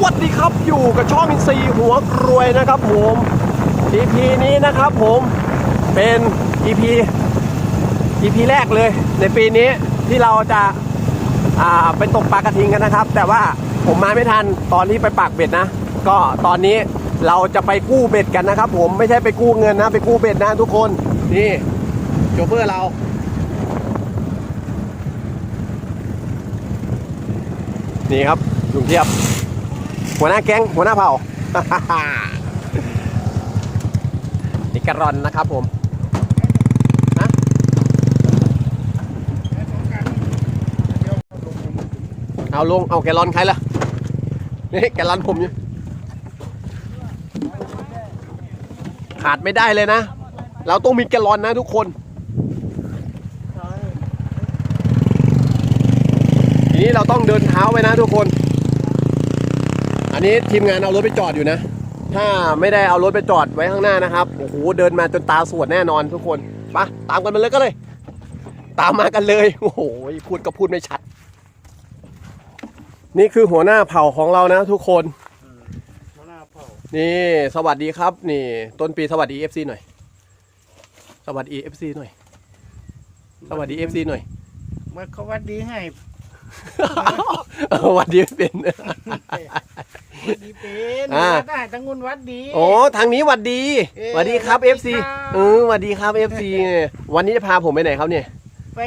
วัสดีครับอยู่กับช่องอินซีหัวรวยนะครับผม EP นี้นะครับผมเป็น EP EP แรกเลยในปีนี้ที่เราจะอ่าไปตกปลากระทิงกันนะครับ แต่ว่าผมมาไม่ทันตอนที่ไปปักเบ็ดนะ ก็ตอนนี้เราจะไปกู้เบ็ดกันนะครับ ผมไม่ใช่ไปกู้เงินนะไปกู้เบ็ดนะทุกคนนี่โชเฟอร์เรานี่ครับลุงเทียบ หัวหน้าแก๊งหัวหน้าเผ่า นี่กระรอนนะครับผมเอาลง เอาแกลอนใครล่ะ นี่แกลอนผมอยู่ขาดไม่ได้เลยนะ เราต้องมีแกลอนนะทุกคนทีนี้เราต้องเดินเท้าไปนะทุกคน นนี้ทีมงานเอารถไปจอดอยู่นะ ถ้าไม่ได้เอารถไปจอดไว้ข้างหน้านะครับ โอ้โห เดินมาจนตาสวดแน่นอนทุกคนไปะตามกันมาเลยก็เลย ตามมากันเลย โอ้โห พูดก็พูดไม่ชัด นี่คือหัวหน้าเผ่าของเรานะทุกคน หัวหน้าเผ่า นี่สวัสดีครับ นี่ ต้นปีสวัสดี FC หน่อย สวัสดี FC หน่อย สวัสดี FC หน่อยเมื่อเขาวัดดีให้เออสวัสดีเป็น วัดดีเป็นอ่า วัดได้ตั้งงุนวัดดี โอ้ทางนี้หวัดดีเอ๊ะหวัดดีครับสวัสดี FC ครับ เออหวัดดีครับ FC วันนี้จะพาผมไปไหนครับเนี่ย ไป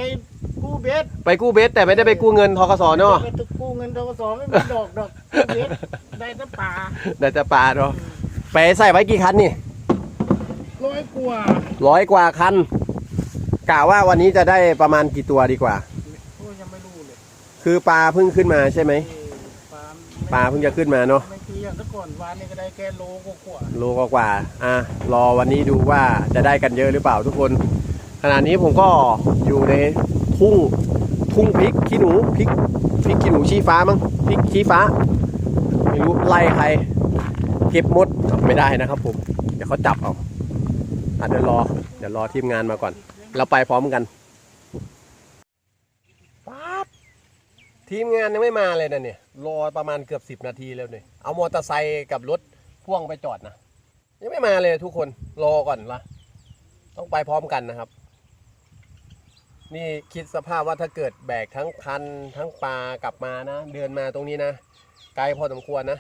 กู้เบสไปกู้เบสแต่ไม่ได้ไปกู้เงินทกสเนาะไปตึกกู้เงินทกสไม่มีดอกดอกกู้เบสได้แต่ป่าแต่จะปาเนาะไปใส่ไว้กี่คันนี่ร้อยกว่าร้อยกว่าคันกะว่าวันนี้จะได้ประมาณกี่ตัวดีกว่า โอ้ยยังไม่รู้เลยคือปลาเพิ่งขึ้นมาใช่ไหม เออ ปลาปลาเพิ่งจะขึ้นมาเนาะไม่ทีอย่างแต่ก่อนวานนี่ก็ได้แค่โลกว่าโลกว่าๆอะรอวันนี้ดูว่าจะได้กันเยอะหรือเปล่าทุกคน ขณะนี้ผมก็อยู่ในทุ่งทุ่งพริกขี้หนูพริกพริกขี้หนูชี้ฟ้ามั้งพริกชี้ฟ้าไม่รู้ไล่ใคร เก็บหมดไม่ได้นะครับ ผมเดี๋ยวเขาจับเอาอาจจะเดี๋ยวรอเดี๋ยวรอทีมงานมาก่อน เราไปพร้อมกันป๊าบ ทีมงานยังไม่มาเลยนะเนี่ยรอประมาณเกือบสิบนาทีแล้วเนี่ยเอามอเตอร์ไซค์กับรถพ่วงไปจอดนะยังไม่มาเลยทุกคนรอก่อนละต้องไปพร้อมกันนะครับ นี่คิดสภาพว่าถ้าเกิดแบกทั้งคันทั้งปลากลับมานะเดินมาตรงนี้นะไกลพอสมควรนะ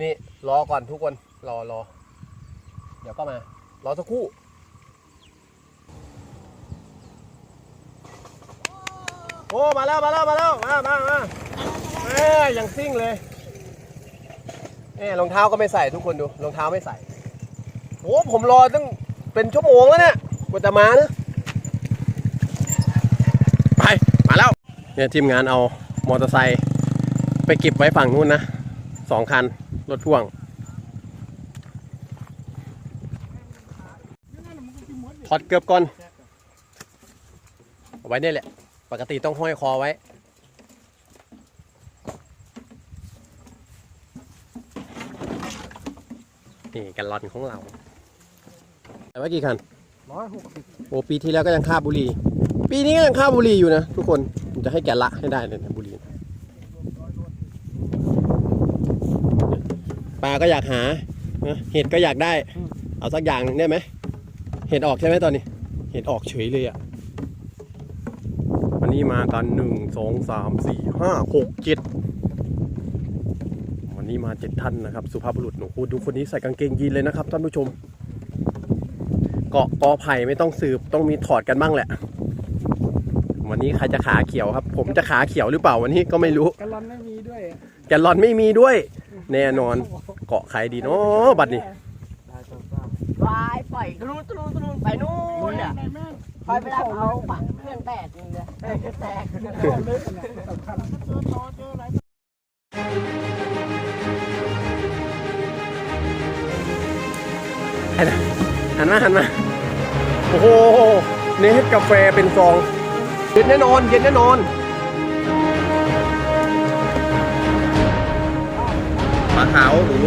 นี่รอก่อนทุกคนรอรอเดี๋ยวก็มา รอสักครู่ โอ้มาแล้วมาแล้วมาแล้วมามามาเอ้ยังซิ่งเลยเอ้ยรองเท้าก็ไม่ใส่ทุกคนดูรองเท้าไม่ใส่โอ้ผมรอตั้งเป็นชั่วโมงแล้วเนี่ยกว่าจะมานะไปมาแล้วเนี่ยทีมงานเอามอเตอร์ไซค์ไปเก็บไว้ฝั่งนู้นนะสองคันรถพ่วงถอดเกือบก่อนเอาไว้เนี่ยแหละ ปกติต้องห้อยคอไว้ นี่กันลอนของเรา แต่ว่ากี่คันร้อยหกสิบโอ้ปีที่แล้วก็ยังคาบบุหรีปีนี้ก็ยังคาบบุหรีอยู่นะ ทุกคนผมจะให้แกะละให้ได้เลยนะบุหรีปลาก็อยากหานะเห็ดก็อยากได้ เอาสักอย่างหนึ่งได้ไหม เห็ดออกใช่ไหมตอนนี้ เห็ดออกเฉยเลยอะวั นนี้มากันหนึ่งสองสามสี่ห้าหกเจ็ดวันนี้มาเจ็ดท่านนะครับ สุภาพบุรุษหนูพูดดูคนนี้ใส่กางเกงยีนเลยนะครับท่านผู้ชม เกาะกอไผ่ไม่ต้องสืบต้องมีถอดกันบ้างแหละ วันนี้ใครจะขาเขียวครับ ผมจะขาเขียวหรือเปล่าวันนี้ก็ไม่รู้ กะลอนไม่มีด้วยแกลลอนไม่มีด้วย แน่นอนเกาะใครดีเนาะบัดนี้ได้ตัวเปล่าไปปล่อยทะลุทะลุทะลุไปนู่นเนี่ยได้แม่ง คอยไปรับเอาปะเพื่อนแตกจริงเลยแตกแตกเลยสำคัญเจอตอเจออะไหันมาหันมา โอ้โห เนสกาแฟเป็นซอง เย็นแน่นอน เย็นแน่นอนปลาขาวโอ้โห